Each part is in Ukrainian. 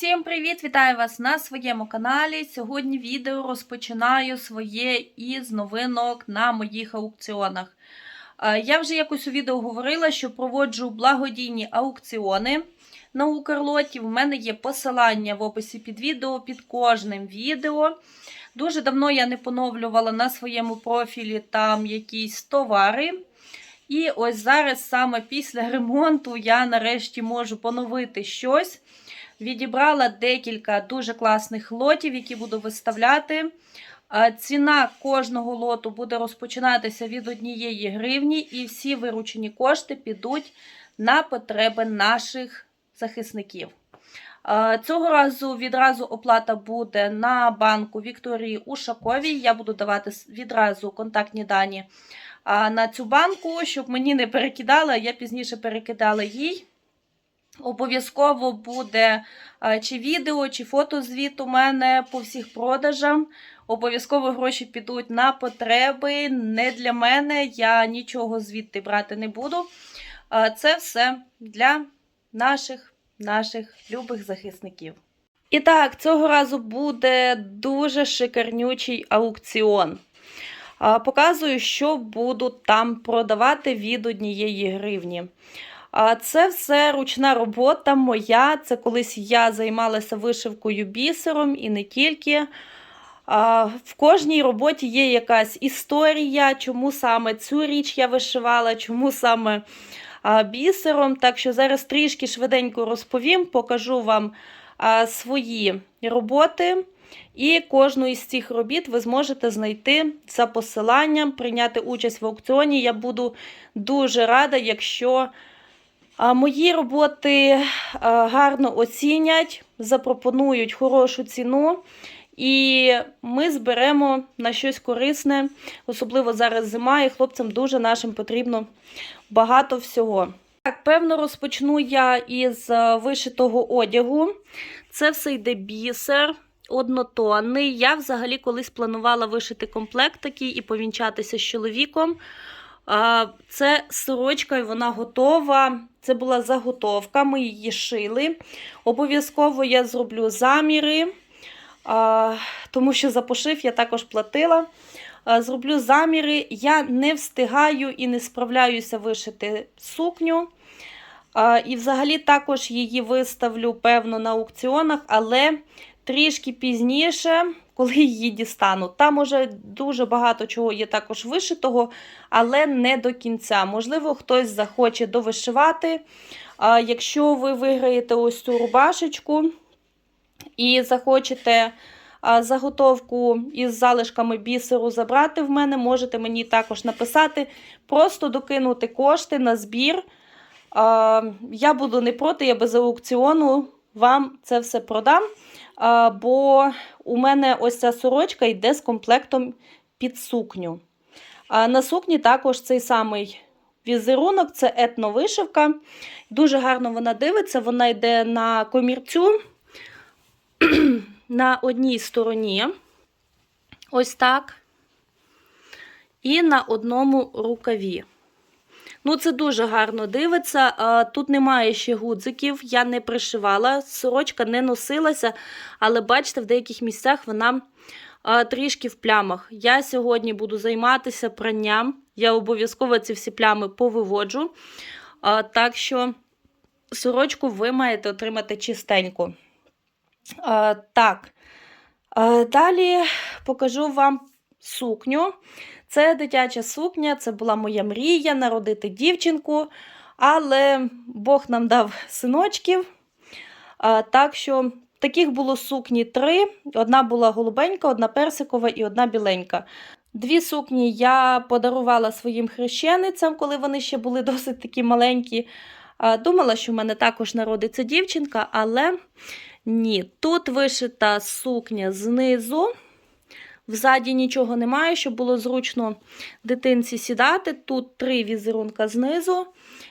Всім привіт! Вітаю вас на своєму каналі. Сьогодні відео розпочинаю своє із новинок на моїх аукціонах. Е, Я вже якось у відео говорила, що проводжу благодійні аукціони на Укрлоті. В мене є посилання в описі під відео під кожним відео. Дуже давно я не поновлювала на своєму профілі там якісь товари. І ось зараз, саме після ремонту, я нарешті можу поновити щось. Відібрала декілька дуже класних лотів, які буду виставляти. Ціна кожного лоту буде розпочинатися від однієї гривні, і всі виручені кошти підуть на потреби наших захисників. Цього разу відразу оплата буде на банку Вікторії Ушаковій. Я буду давати відразу контактні дані на цю банку, щоб мені не перекидала, я пізніше перекидала їй. Обов'язково буде чи відео, чи фотозвіт у мене по всіх продажам. Обов'язково гроші підуть на потреби. Не для мене, я нічого звідти брати не буду. Це все для наших, наших любих захисників. І так, цього разу буде дуже шикарнючий аукціон. Показую, що буду там продавати від однієї гривні. Це все ручна робота моя. Це колись я займалася вишивкою бісером і не тільки. В кожній роботі є якась історія, чому саме цю річ я вишивала, чому саме бісером. Так що зараз трішки швиденько розповім, покажу вам свої роботи. І кожну із цих робіт ви зможете знайти за посиланням, прийняти участь в аукціоні. Я буду дуже рада, якщо мої роботи гарно оцінять, запропонують хорошу ціну. І ми зберемо на щось корисне, особливо зараз зима, і хлопцям дуже нашим потрібно багато всього. Так, певно, розпочну я із е, вишитого одягу. Це все йде бісер однотонний. Я взагалі колись планувала вишити комплект такий і повінчатися з чоловіком. Це сорочка, і вона готова. Це була заготовка, ми її шили. Обов'язково я зроблю заміри, тому що за пошив я також платила. Зроблю заміри. Я не встигаю і не справляюся вишити сукню. І взагалі також її виставлю, певно, на аукціонах, але трішки пізніше, коли її дістану. Там уже дуже багато чого є також вишитого, але не до кінця. Можливо, хтось захоче довишивати. Якщо ви виграєте ось цю рубашечку і захочете заготовку із залишками бісеру забрати в мене, можете мені також написати, просто докинути кошти на збір. Я буду не проти, я без аукціону вам це все продам. Бо у мене ось ця сорочка йде з комплектом під сукню. На сукні також цей самий візерунок це етновишивка. Дуже гарно вона дивиться, вона йде на комірцю на одній стороні. Ось так. І на одному рукаві. Ну, це дуже гарно дивиться. Тут немає ще гудзиків, я не пришивала, сорочка не носилася, але бачите, в деяких місцях вона трішки в плямах. Я сьогодні буду займатися пранням. Я обов'язково ці всі плями повиводжу. Так що сорочку ви маєте отримати чистенько. А, Так. Далі покажу вам сукню. Це дитяча сукня, це була моя мрія народити дівчинку, але Бог нам дав синочків. Так що таких було сукні три: одна була голубенька, одна персикова і одна біленька. Дві сукні я подарувала своїм хрещеницям, коли вони ще були досить такі маленькі. Думала, що в мене також народиться дівчинка, але ні. Тут вишита сукня знизу. Взаді нічого немає, щоб було зручно дитинці сідати. Тут три візерунка знизу.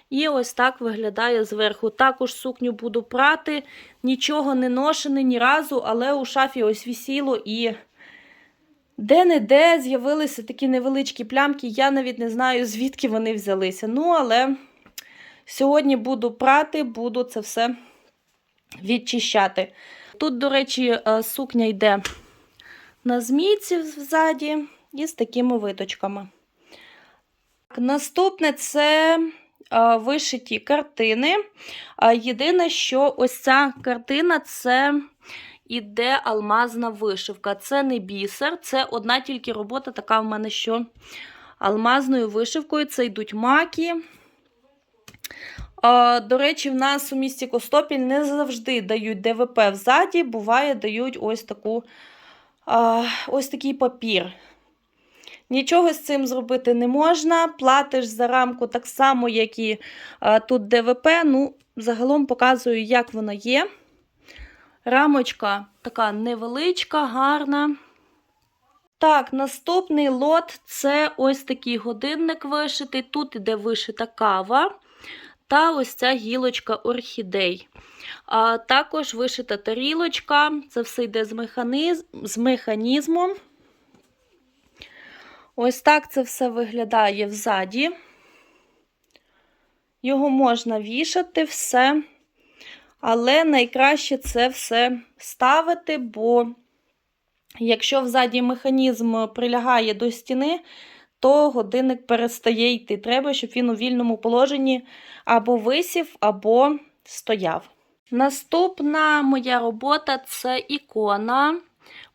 І ось так виглядає зверху. Також сукню буду прати, нічого не ношене ні разу, але у шафі ось вісіло і де-не-де з'явилися такі невеличкі плямки. Я навіть не знаю, звідки вони взялися. Ну, але сьогодні буду прати, буду це все відчищати. Тут, до речі, е, сукня йде на змійці ззаді і з такими виточками. Наступне це вишиті картини. Єдине, що ось ця картина це іде алмазна вишивка. Це не бісер, це одна тільки робота, така в мене, що алмазною вишивкою. Це йдуть маки. До речі, в нас у місті Костопіль не завжди дають ДВП взаді, буває, дають ось таку. Ось такий папір. Нічого з цим зробити не можна. Платиш за рамку так само, як і тут ДВП. Ну, загалом показую, як вона є. Рамочка така невеличка, гарна. Так, наступний лот це ось такий годинник вишитий. Тут іде вишита кава. Та ось ця гілочка орхідей. А також вишита тарілочка. Це все йде з, механиз... з механізмом. Ось так це все виглядає взаді. Його можна вішати, все. Але найкраще це все ставити, бо якщо взаді механізм прилягає до стіни, то годинник перестає йти. Треба, щоб він у вільному положенні або висів, або стояв. Наступна моя робота це ікона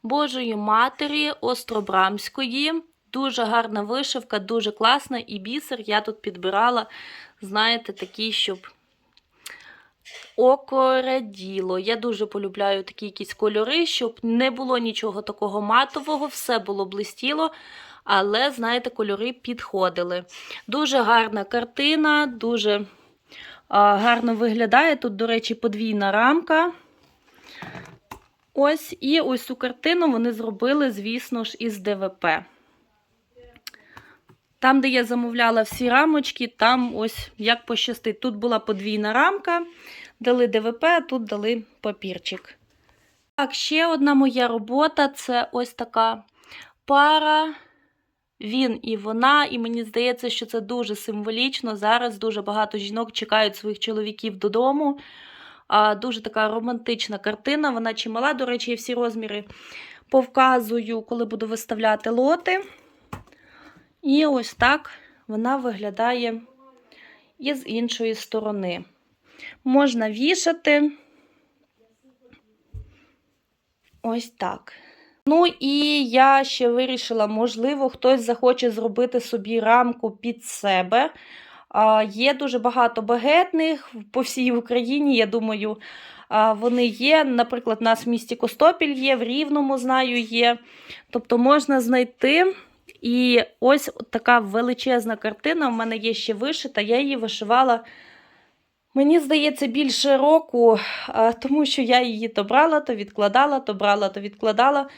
Божої Матері Остробрамської. Дуже гарна вишивка, дуже класна. І бісер я тут підбирала, знаєте, такий, щоб око раділо. Я дуже полюбляю такі якісь кольори, щоб не було нічого такого матового, все було блистіло. Але, знаєте, кольори підходили. Дуже гарна картина, дуже гарно виглядає. Тут, до речі, подвійна рамка. Ось, і ось цю картину вони зробили, звісно ж, із ДВП. Там, де я замовляла всі рамочки, там ось як пощастить. Тут була подвійна рамка, дали ДВП, а тут дали папірчик. Так, ще одна моя робота це ось така пара. Він і вона, і мені здається, що це дуже символічно. Зараз дуже багато жінок чекають своїх чоловіків додому. А, Дуже така романтична картина. Вона чимала, до речі, я всі розміри повказую, коли буду виставляти лоти. І ось так вона виглядає і з іншої сторони. Можна вішати ось так. Ну, і я ще вирішила, можливо, хтось захоче зробити собі рамку під себе. Є дуже багато багетних по всій Україні, я думаю, вони є. Наприклад, у нас в місті Костопіль є, в Рівному знаю є. Тобто можна знайти. І ось така величезна картина в мене є ще вишита. Я її вишивала, мені здається, більше року, тому що я її то брала, то відкладала, то брала, то відкладала.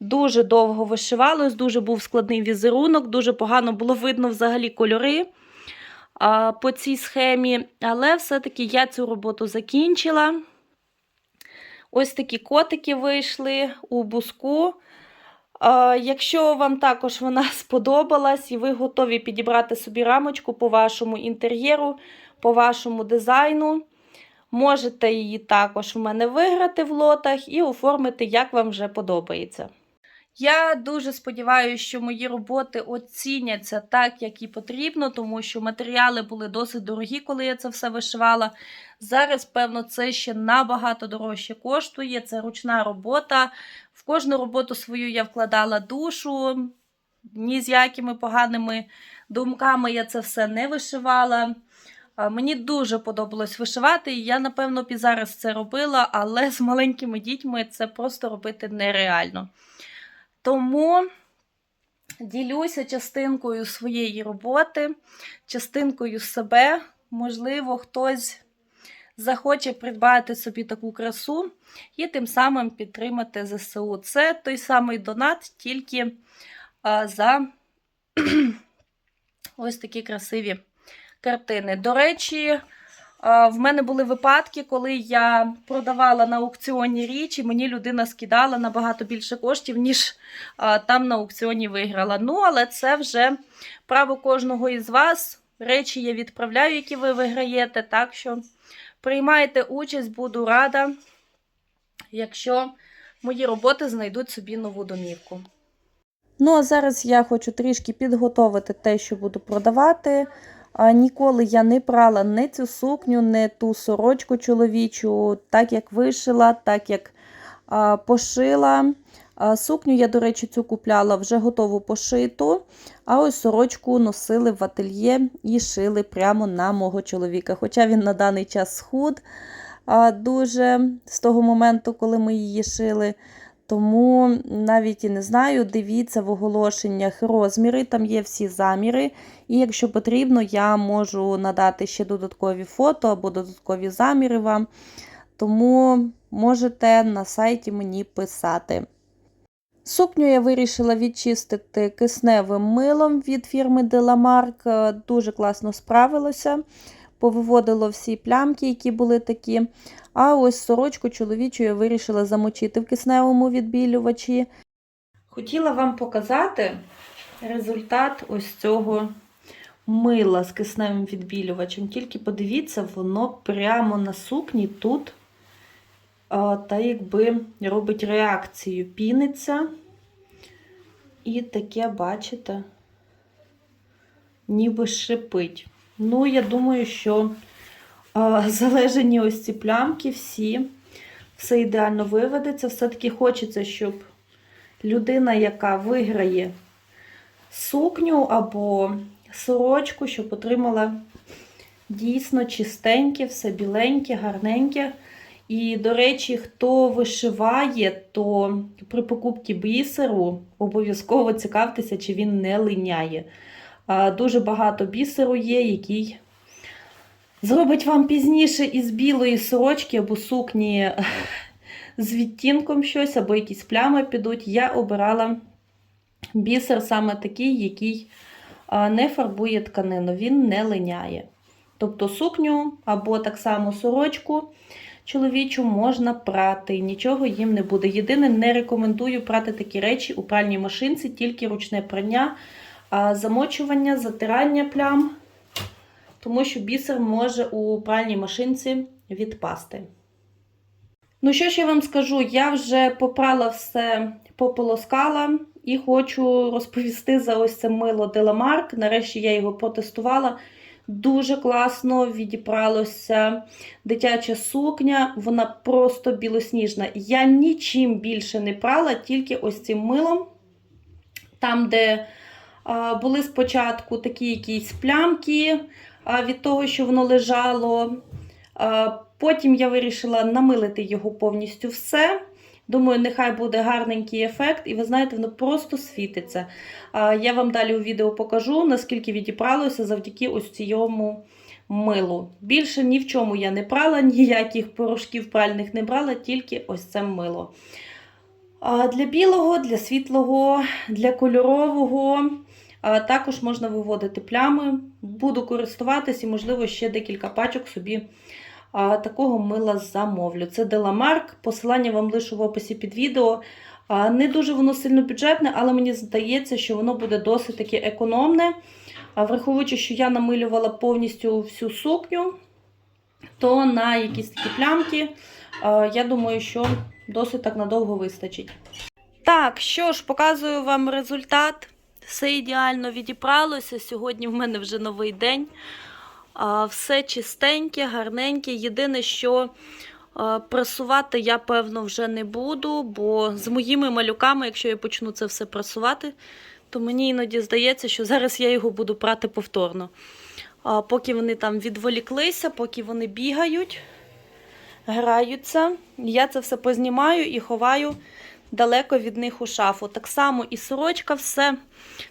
Дуже довго вишивалось, дуже був складний візерунок, дуже погано було видно взагалі кольори по цій схемі. Але все-таки я цю роботу закінчила. Ось такі котики вийшли у буску. Якщо вам також вона сподобалась і ви готові підібрати собі рамочку по вашому інтер'єру, по вашому дизайну, можете її також в мене виграти в лотах і оформити, як вам вже подобається. Я дуже сподіваюся, що мої роботи оціняться так, як і потрібно, тому що матеріали були досить дорогі, коли я це все вишивала. Зараз, певно, це ще набагато дорожче коштує. Це ручна робота. В кожну роботу свою я вкладала душу, ні з якими поганими думками я це все не вишивала. Мені дуже подобалось вишивати, і я, напевно, б і зараз це робила, але з маленькими дітьми це просто робити нереально. Тому ділюся частинкою своєї роботи, частинкою себе. Можливо, хтось захоче придбати собі таку красу і тим самим підтримати ЗСУ. Це той самий донат, тільки за ось такі красиві картини. До речі, в мене були випадки, коли я продавала на аукціоні річ, і мені людина скидала набагато більше коштів, ніж там на аукціоні виграла. Ну, але це вже право кожного із вас. Речі я відправляю, які ви виграєте, так що Приймайте участь, буду рада, якщо мої роботи знайдуть собі нову домівку. Ну, а зараз я хочу трішки підготовити те, що буду продавати. Ніколи я не прала не цю сукню, не ту сорочку чоловічу, так як вишила, так як пошила. Сукню я, до речі, цю купляла вже готову пошиту. А ось сорочку носили в ательє і шили прямо на мого чоловіка. Хоча він на даний час схуд дуже з того моменту, коли ми її шили. Тому навіть і не знаю, дивіться в оголошеннях розміри, там є всі заміри. І якщо потрібно, я можу надати ще додаткові фото або додаткові заміри вам. Тому можете на сайті мені писати. Сукню я вирішила відчистити кисневим милом від фірми Delamark. Дуже класно справилося. Повиводило всі плямки, які були такі. А ось сорочку чоловічу я вирішила замочити в кисневому відбілювачі. Хотіла вам показати результат ось цього мила з кисневим відбілювачем. Тільки подивіться, воно прямо на сукні тут та якби робить реакцію, піниться. І таке, бачите, ніби шипить. Ну, я думаю, що а, залежені ось ці плямки всі, все ідеально виведеться. Все-таки хочеться, щоб людина, яка виграє сукню або сорочку, щоб отримала дійсно чистеньке, все біленьке, гарненьке. І, до речі, хто вишиває, то при покупці бісеру обов'язково цікавтеся, чи він не линяє. Дуже багато бісеру є, який зробить вам пізніше із білої сорочки або сукні з відтінком щось, або якісь плями підуть. Я обирала бісер саме такий, який не фарбує тканину, він не линяє. Тобто сукню або так само сорочку чоловічу можна прати, нічого їм не буде. Єдине, не рекомендую прати такі речі у пральній машинці, тільки ручне прання, замочування, затирання плям, тому що бісер може у пральній машинці відпасти. Ну, що ж я вам скажу? Я вже попрала все, пополоскала і хочу розповісти за ось це мило Деламарк. Нарешті я його протестувала. Дуже класно відібралося дитяча сукня, вона просто білосніжна. Я нічим більше не прала, тільки ось цим милом. Там, де були спочатку такі якісь плямки від того, що воно лежало. Потім я вирішила намилити його повністю все. Думаю, нехай буде гарненький ефект, і ви знаєте, воно просто світиться. Я вам далі у відео покажу, наскільки відібралося завдяки ось цьому милу. Більше ні в чому я не прала, ніяких порошків пральних не брала, тільки ось це мило. Для білого, для світлого, для кольорового. Також можна виводити плями. Буду користуватись і, можливо, ще декілька пачок собі такого мила замовлю. Це Деламарк. Посилання вам лишу в описі під відео. Не дуже воно сильно бюджетне, але мені здається, що воно буде досить таки економне. Враховуючи, що я намилювала повністю всю сукню, то на якісь такі плямки, я думаю, що досить так надовго вистачить. Так, що ж, показую вам результат. Все ідеально відібралося. Сьогодні в мене вже новий день. Все чистеньке, гарненьке. Єдине, що прасувати я, певно, вже не буду, бо з моїми малюками, якщо я почну це все прасувати, то мені іноді здається, що зараз я його буду прати повторно. Поки вони там відволіклися, поки вони бігають, граються, я це все познімаю і ховаю далеко від них у шафу. Так само і сорочка, все,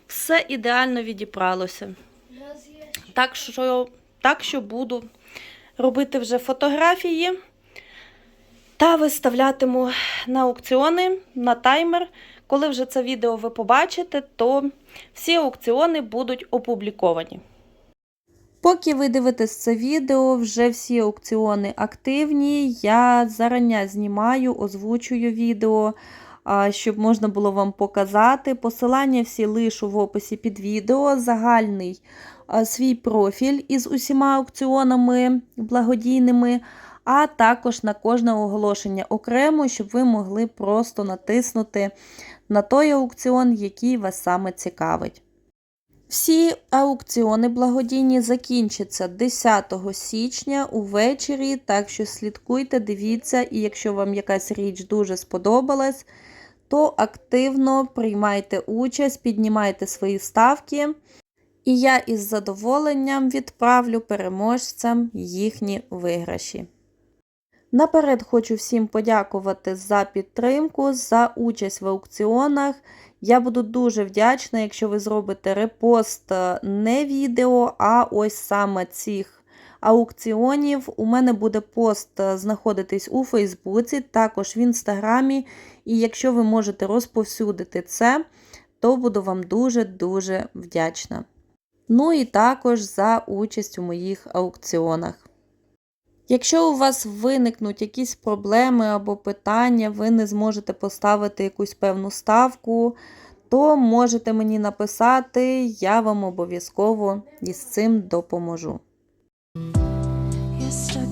все ідеально відібралося. Так що. Так що буду робити вже фотографії та виставлятиму на аукціони, на таймер. Коли вже це відео ви побачите, то всі аукціони будуть опубліковані. Поки ви дивитесь це відео, вже всі аукціони активні. Я зарання знімаю, озвучую відео. Щоб можна було вам показати. Посилання всі лишу в описі під відео, загальний свій профіль із усіма аукціонами благодійними, а також на кожне оголошення окремо, щоб ви могли просто натиснути на той аукціон, який вас саме цікавить. Всі аукціони благодійні закінчаться 10 січня увечері, так що слідкуйте, дивіться, і якщо вам якась річ дуже сподобалась, то активно приймайте участь, піднімайте свої ставки. І я із задоволенням відправлю переможцям їхні виграші. Наперед хочу всім подякувати за підтримку, за участь в аукціонах. Я буду дуже вдячна, якщо ви зробите репост е, не відео, а ось саме цих аукціонів. У мене буде пост е, знаходитись у Фейсбуці, також в Інстаграмі. І якщо ви можете розповсюдити це, то буду вам дуже-дуже вдячна. Ну і також за участь у моїх аукціонах. Якщо у вас виникнуть якісь проблеми або питання, ви не зможете поставити якусь певну ставку, то можете мені написати, я вам обов'язково із цим допоможу. You're stuck